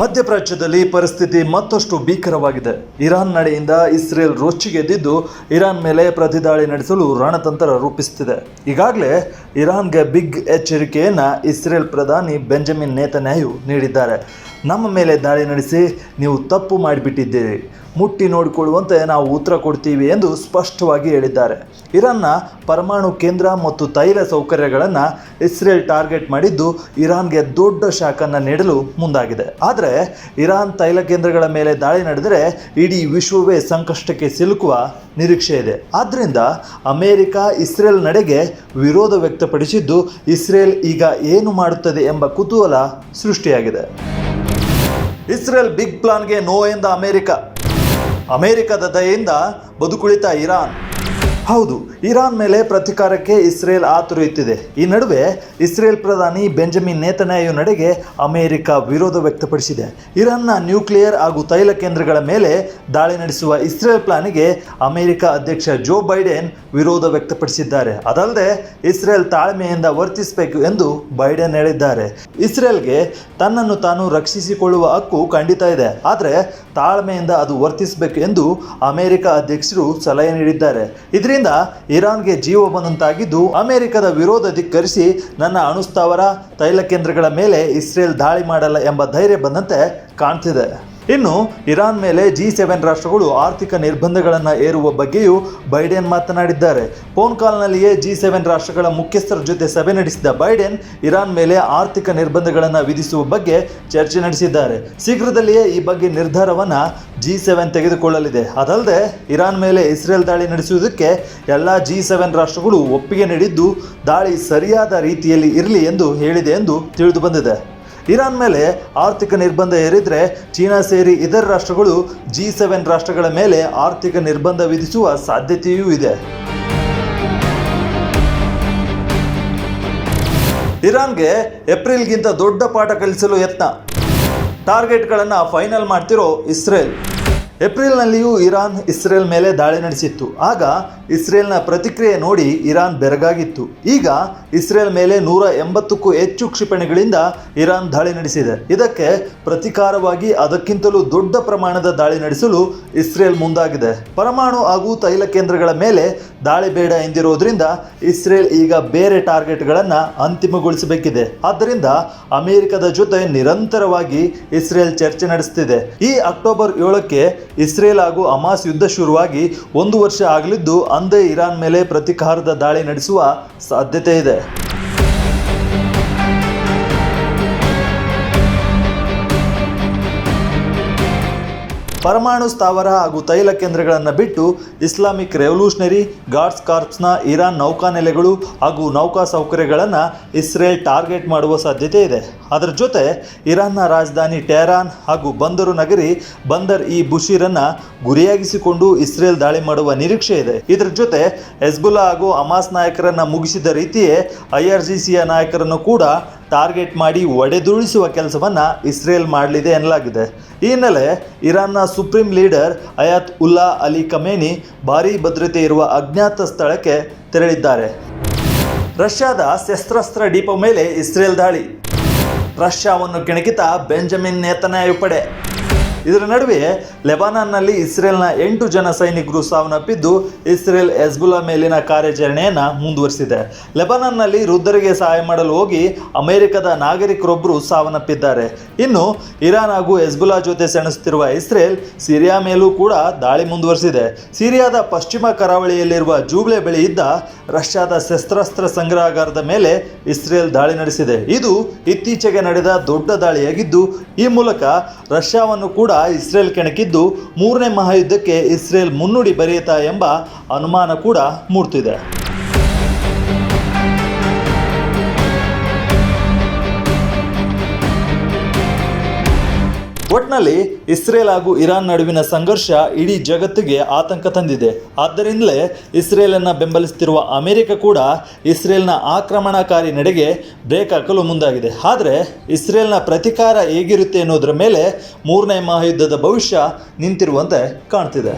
ಮಧ್ಯಪ್ರಾಚ್ಯದಲ್ಲಿ ಪರಿಸ್ಥಿತಿ ಮತ್ತಷ್ಟು ಭೀಕರವಾಗಿದೆ. ಇರಾನ್ ನಡೆಯಿಂದ ಇಸ್ರೇಲ್ ರೊಚ್ಚಿಗೆದ್ದಿದ್ದು ಇರಾನ್ ಮೇಲೆ ಪ್ರತಿದಾಳಿ ನಡೆಸಲು ರಣತಂತ್ರ ರೂಪಿಸುತ್ತಿದೆ. ಈಗಾಗಲೇ ಇರಾನ್ಗೆ ಬಿಗ್ ಎಚ್ಚರಿಕೆಯನ್ನು ಇಸ್ರೇಲ್ ಪ್ರಧಾನಿ ಬೆಂಜಮಿನ್ ನೇತನ್ಯಾಯು ನೀಡಿದ್ದಾರೆ. ನಮ್ಮ ಮೇಲೆ ದಾಳಿ ನಡೆಸಿ ನೀವು ತಪ್ಪು ಮಾಡಿಬಿಟ್ಟಿದ್ದೀರಿ. ಮುಟ್ಟಿ ನೋಡಿಕೊಳ್ಳುವಂತೆ ನಾವು ಉತ್ತರ ಕೊಡ್ತೀವಿ ಎಂದು ಸ್ಪಷ್ಟವಾಗಿ ಹೇಳಿದ್ದಾರೆ. ಇರಾನ್ನ ಪರಮಾಣು ಕೇಂದ್ರ ಮತ್ತು ತೈಲ ಸೌಕರ್ಯಗಳನ್ನು ಇಸ್ರೇಲ್ ಟಾರ್ಗೆಟ್ ಮಾಡಿದ್ದು ಇರಾನ್ಗೆ ದೊಡ್ಡ ಶಾಖನ್ನು ನೀಡಲು ಮುಂದಾಗಿದೆ. ಆದರೆ ಇರಾನ್ ತೈಲ ಕೇಂದ್ರಗಳ ಮೇಲೆ ದಾಳಿ ನಡೆದರೆ ಇಡೀ ವಿಶ್ವವೇ ಸಂಕಷ್ಟಕ್ಕೆ ಸಿಲುಕುವ ನಿರೀಕ್ಷೆ ಇದೆ. ಆದ್ದರಿಂದ ಅಮೆರಿಕ ಇಸ್ರೇಲ್ ನಡೆಗೆ ವಿರೋಧ ವ್ಯಕ್ತಪಡಿಸಿದ್ದು ಇಸ್ರೇಲ್ ಈಗ ಏನು ಮಾಡುತ್ತದೆ ಎಂಬ ಕುತೂಹಲ ಸೃಷ್ಟಿಯಾಗಿದೆ. ಇಸ್ರೇಲ್ ಬಿಗ್ ಪ್ಲಾನ್ಗೆ ನೋ ಎಂದ ಅಮೆರಿಕ. ಅಮೆರಿಕದ ದಯೆಯಿಂದ ಬದುಕುಳಿತ ಇರಾನ್. ಹೌದು, ಇರಾನ್ ಮೇಲೆ ಪ್ರತಿಕಾರಕ್ಕೆ ಇಸ್ರೇಲ್ ಆತುರಿಯುತ್ತಿದೆ. ಈ ನಡುವೆ ಇಸ್ರೇಲ್ ಪ್ರಧಾನಿ ಬೆಂಜಮಿನ್ ನೇತನ್ಯಾಯು ನಡೆಗೆ ಅಮೆರಿಕ ವಿರೋಧ ವ್ಯಕ್ತಪಡಿಸಿದೆ. ಇರಾನ್ನ ನ್ಯೂಕ್ಲಿಯರ್ ಹಾಗೂ ತೈಲ ಕೇಂದ್ರಗಳ ಮೇಲೆ ದಾಳಿ ನಡೆಸುವ ಇಸ್ರೇಲ್ ಪ್ಲಾನಿಗೆ ಅಮೆರಿಕ ಅಧ್ಯಕ್ಷ ಜೋ ಬೈಡೆನ್ ವಿರೋಧ ವ್ಯಕ್ತಪಡಿಸಿದ್ದಾರೆ. ಅದಲ್ಲದೆ, ಇಸ್ರೇಲ್ ತಾಳ್ಮೆಯಿಂದ ವರ್ತಿಸಬೇಕು ಎಂದು ಬೈಡೆನ್ ಹೇಳಿದ್ದಾರೆ. ಇಸ್ರೇಲ್ಗೆ ತನ್ನನ್ನು ತಾನು ರಕ್ಷಿಸಿಕೊಳ್ಳುವ ಹಕ್ಕು ಖಂಡಿತ ಇದೆ. ಆದರೆ, ತಾಳ್ಮೆಯಿಂದ ಅದು ವರ್ತಿಸಬೇಕು ಎಂದು ಅಮೆರಿಕ ಅಧ್ಯಕ್ಷರು ಸಲಹೆ ನೀಡಿದ್ದಾರೆ. ಇದರಿಂದ ಇರಾನ್ಗೆ ಜೀವ ಬಂದಂತಾಗಿದ್ದು ಅಮೆರಿಕದ ವಿರೋಧ ಧಿಕ್ಕರಿಸಿ ನನ್ನ ಅಣುಸ್ಥಾವರ ತೈಲ ಕೇಂದ್ರಗಳ ಮೇಲೆ ಇಸ್ರೇಲ್ ದಾಳಿ ಮಾಡಲ್ಲ ಎಂಬ ಧೈರ್ಯ ಬಂದಂತೆ ಕಾಣ್ತಿದೆ. ಇನ್ನು ಇರಾನ್ ಮೇಲೆ ಜಿ ಸೆವೆನ್ ರಾಷ್ಟ್ರಗಳು ಆರ್ಥಿಕ ನಿರ್ಬಂಧಗಳನ್ನು ಏರುವ ಬಗ್ಗೆಯೂ ಬೈಡೆನ್ ಮಾತನಾಡಿದ್ದಾರೆ. ಫೋನ್ ಕಾಲ್ನಲ್ಲಿಯೇ ಜಿ ಸೆವೆನ್ ರಾಷ್ಟ್ರಗಳ ಮುಖ್ಯಸ್ಥರ ಜೊತೆ ಸಭೆ ನಡೆಸಿದ ಬೈಡೆನ್ ಇರಾನ್ ಮೇಲೆ ಆರ್ಥಿಕ ನಿರ್ಬಂಧಗಳನ್ನು ವಿಧಿಸುವ ಬಗ್ಗೆ ಚರ್ಚೆ ನಡೆಸಿದ್ದಾರೆ. ಶೀಘ್ರದಲ್ಲಿಯೇ ಈ ಬಗ್ಗೆ ನಿರ್ಧಾರವನ್ನು ಜಿ ಸೆವೆನ್ ತೆಗೆದುಕೊಳ್ಳಲಿದೆ. ಅದಲ್ಲದೆ ಇರಾನ್ ಮೇಲೆ ಇಸ್ರೇಲ್ ದಾಳಿ ನಡೆಸುವುದಕ್ಕೆ ಎಲ್ಲ ಜಿ ಸೆವೆನ್ ರಾಷ್ಟ್ರಗಳು ಒಪ್ಪಿಗೆ ನೀಡಿದ್ದು ದಾಳಿ ಸರಿಯಾದ ರೀತಿಯಲ್ಲಿ ಇರಲಿ ಎಂದು ಹೇಳಿದೆ ಎಂದು ತಿಳಿದು ಬಂದಿದೆ. ಇರಾನ್ ಮೇಲೆ ಆರ್ಥಿಕ ನಿರ್ಬಂಧ ಹೇರಿದರೆ ಚೀನಾ ಸೇರಿ ಇತರ ರಾಷ್ಟ್ರಗಳು ಜಿ ಸೆವೆನ್ ರಾಷ್ಟ್ರಗಳ ಮೇಲೆ ಆರ್ಥಿಕ ನಿರ್ಬಂಧ ವಿಧಿಸುವ ಸಾಧ್ಯತೆಯೂ ಇದೆ. ಇರಾನ್ಗೆ ಏಪ್ರಿಲ್ಗಿಂತ ದೊಡ್ಡ ಪಾಠ ಕಲಿಸಲು ಯತ್ನ. ಟಾರ್ಗೆಟ್ಗಳನ್ನು ಫೈನಲ್ ಮಾಡ್ತಿರೋ ಇಸ್ರೇಲ್. ಏಪ್ರಿಲ್ನಲ್ಲಿಯೂ ಇರಾನ್, ಇಸ್ರೇಲ್ ಮೇಲೆ ದಾಳಿ ನಡೆಸಿತ್ತು. ಆಗ ಇಸ್ರೇಲ್ನ ಪ್ರತಿಕ್ರಿಯೆ ನೋಡಿ ಇರಾನ್ ಬೆರಗಾಗಿತ್ತು. ಈಗ ಇಸ್ರೇಲ್ ಮೇಲೆ ನೂರ ಎಂಬತ್ತಕ್ಕೂ ಹೆಚ್ಚು ಕ್ಷಿಪಣಿಗಳಿಂದ ಇರಾನ್ ದಾಳಿ ನಡೆಸಿದೆ. ಇದಕ್ಕೆ ಪ್ರತಿಕಾರವಾಗಿ ಅದಕ್ಕಿಂತಲೂ ದೊಡ್ಡ ಪ್ರಮಾಣದ ದಾಳಿ ನಡೆಸಲು ಇಸ್ರೇಲ್ ಮುಂದಾಗಿದೆ. ಪರಮಾಣು ಹಾಗೂ ತೈಲ ಕೇಂದ್ರಗಳ ಮೇಲೆ ದಾಳಿ ಬೇಡ ಎಂದಿರುವುದರಿಂದ ಇಸ್ರೇಲ್ ಈಗ ಬೇರೆ ಟಾರ್ಗೆಟ್ಗಳನ್ನು ಅಂತಿಮಗೊಳಿಸಬೇಕಿದೆ. ಆದ್ದರಿಂದ ಅಮೆರಿಕದ ಜೊತೆ ನಿರಂತರವಾಗಿ ಇಸ್ರೇಲ್ ಚರ್ಚೆ ನಡೆಸುತ್ತಿದೆ ಈ ಅಕ್ಟೋಬರ್ ಏಳಕ್ಕೆ ಇಸ್ರೇಲ್ ಹಾಗೂ ಅಮಾಸ್ ಯುದ್ಧ ಶುರುವಾಗಿ ಒಂದು ವರ್ಷ ಆಗಲಿದ್ದು, ಅಂದೇ ಇರಾನ್ ಮೇಲೆ ಪ್ರತೀಕಾರದ ದಾಳಿ ನಡೆಸುವ ಸಾಧ್ಯತೆ ಇದೆ. ಪರಮಾಣು ಸ್ಥಾವರ ಹಾಗೂ ತೈಲ ಕೇಂದ್ರಗಳನ್ನು ಬಿಟ್ಟು ಇಸ್ಲಾಮಿಕ್ ರೆವಲ್ಯೂಷನರಿ ಗಾರ್ಡ್ಸ್ ಕಾರ್ಪ್ಸ್ನ ಇರಾನ್ ನೌಕಾನೆಲೆಗಳು ಹಾಗೂ ನೌಕಾ ಸೌಕರ್ಯಗಳನ್ನು ಇಸ್ರೇಲ್ ಟಾರ್ಗೆಟ್ ಮಾಡುವ ಸಾಧ್ಯತೆ ಇದೆ. ಅದರ ಜೊತೆ ಇರಾನ್ನ ರಾಜಧಾನಿ ಟೆಹರಾನ್ ಹಾಗೂ ಬಂದರು ನಗರಿ ಬಂದರ್ ಈ ಬುಷೀರನ್ನು ಗುರಿಯಾಗಿಸಿಕೊಂಡು ಇಸ್ರೇಲ್ ದಾಳಿ ಮಾಡುವ ನಿರೀಕ್ಷೆ ಇದೆ. ಇದರ ಜೊತೆ ಹೆಜ್ಬುಲ್ಲಾ ಹಾಗೂ ಅಮಾಸ್ ನಾಯಕರನ್ನು ಮುಗಿಸಿದ ರೀತಿಯೇ ಐ ಆರ್ ಜಿ ಸಿಯ ನಾಯಕರನ್ನು ಕೂಡ ಟಾರ್ಗೆಟ್ ಮಾಡಿ ಒಡೆದುರುಳಿಸುವ ಕೆಲಸವನ್ನು ಇಸ್ರೇಲ್ ಮಾಡಲಿದೆ ಎನ್ನಲಾಗಿದೆ. ಈ ಹಿನ್ನೆಲೆ ಇರಾನ್ನ supreme leader Ayatollah Ali Khamenei ಭಾರೀ ಭದ್ರತೆ ಇರುವ ಅಜ್ಞಾತ ಸ್ಥಳಕ್ಕೆ ತೆರಳಿದ್ದಾರೆ. ರಷ್ಯಾದ ಶಸ್ತ್ರಾಸ್ತ್ರ ಡಿಪೋ ಮೇಲೆ ಇಸ್ರೇಲ್ ದಾಳಿ. ರಷ್ಯಾವನ್ನು ಕೆಣಕಿತ ಬೆಂಜಮಿನ್ ನೇತನ್ಯಾಯು ಪಡೆ. ಇದರ ನಡುವೆ ಲೆಬನಾನ್ನಲ್ಲಿ ಇಸ್ರೇಲ್ನ ಎಂಟು ಜನ ಸೈನಿಕರು ಸಾವನ್ನಪ್ಪಿದ್ದು ಇಸ್ರೇಲ್ ಎಸ್ಬುಲಾ ಮೇಲಿನ ಕಾರ್ಯಾಚರಣೆಯನ್ನು ಮುಂದುವರಿಸಿದೆ. ಲೆಬನಾನ್ನಲ್ಲಿ ವೃದ್ಧರಿಗೆ ಸಹಾಯ ಮಾಡಲು ಹೋಗಿ ಅಮೆರಿಕದ ನಾಗರಿಕರೊಬ್ಬರು ಸಾವನ್ನಪ್ಪಿದ್ದಾರೆ. ಇನ್ನು ಇರಾನ್ ಹಾಗೂ ಎಸ್ಬುಲಾ ಜೊತೆ ಸೆಣಸುತ್ತಿರುವ ಇಸ್ರೇಲ್ ಸಿರಿಯಾ ಮೇಲೂ ಕೂಡ ದಾಳಿ ಮುಂದುವರಿಸಿದೆ. ಸಿರಿಯಾದ ಪಶ್ಚಿಮ ಕರಾವಳಿಯಲ್ಲಿರುವ ಜೂಬ್ಲೆ ಬಳಿ ಇದ್ದ ರಷ್ಯಾದ ಶಸ್ತ್ರಾಸ್ತ್ರ ಸಂಗ್ರಹಾಗಾರದ ಮೇಲೆ ಇಸ್ರೇಲ್ ದಾಳಿ ನಡೆಸಿದೆ. ಇದು ಇತ್ತೀಚೆಗೆ ನಡೆದ ದೊಡ್ಡ ದಾಳಿಯಾಗಿದ್ದು, ಈ ಮೂಲಕ ರಷ್ಯಾವನ್ನು ಕೂಡ ಇಸ್ರೇಲ್ ಕೆಣಕಿದ್ದು ಮೂರನೇ ಮಹಾಯುದ್ಧಕ್ಕೆ ಇಸ್ರೇಲ್ ಮುನ್ನುಡಿ ಬರೆಯುತ್ತಾ ಎಂಬ ಅನುಮಾನ ಕೂಡ ಮೂಡ್ತಿದೆ. ಒಟ್ನಲ್ಲಿ ಇಸ್ರೇಲ್ ಹಾಗೂ ಇರಾನ್ ನಡುವಿನ ಸಂಘರ್ಷ ಇಡೀ ಜಗತ್ತಿಗೆ ಆತಂಕ ತಂದಿದೆ. ಆದ್ದರಿಂದಲೇ ಇಸ್ರೇಲನ್ನು ಬೆಂಬಲಿಸುತ್ತಿರುವ ಅಮೆರಿಕ ಕೂಡ ಇಸ್ರೇಲ್ನ ಆಕ್ರಮಣಕಾರಿ ನಡೆಗೆ ಬ್ರೇಕ್ ಹಾಕಲು ಮುಂದಾಗಿದೆ. ಆದರೆ ಇಸ್ರೇಲ್ನ ಪ್ರತಿಕಾರ ಹೇಗಿರುತ್ತೆ ಅನ್ನೋದರ ಮೇಲೆ ಮೂರನೇ ಮಹಾಯುದ್ಧದ ಭವಿಷ್ಯ ನಿಂತಿರುವಂತೆ ಕಾಣ್ತಿದೆ.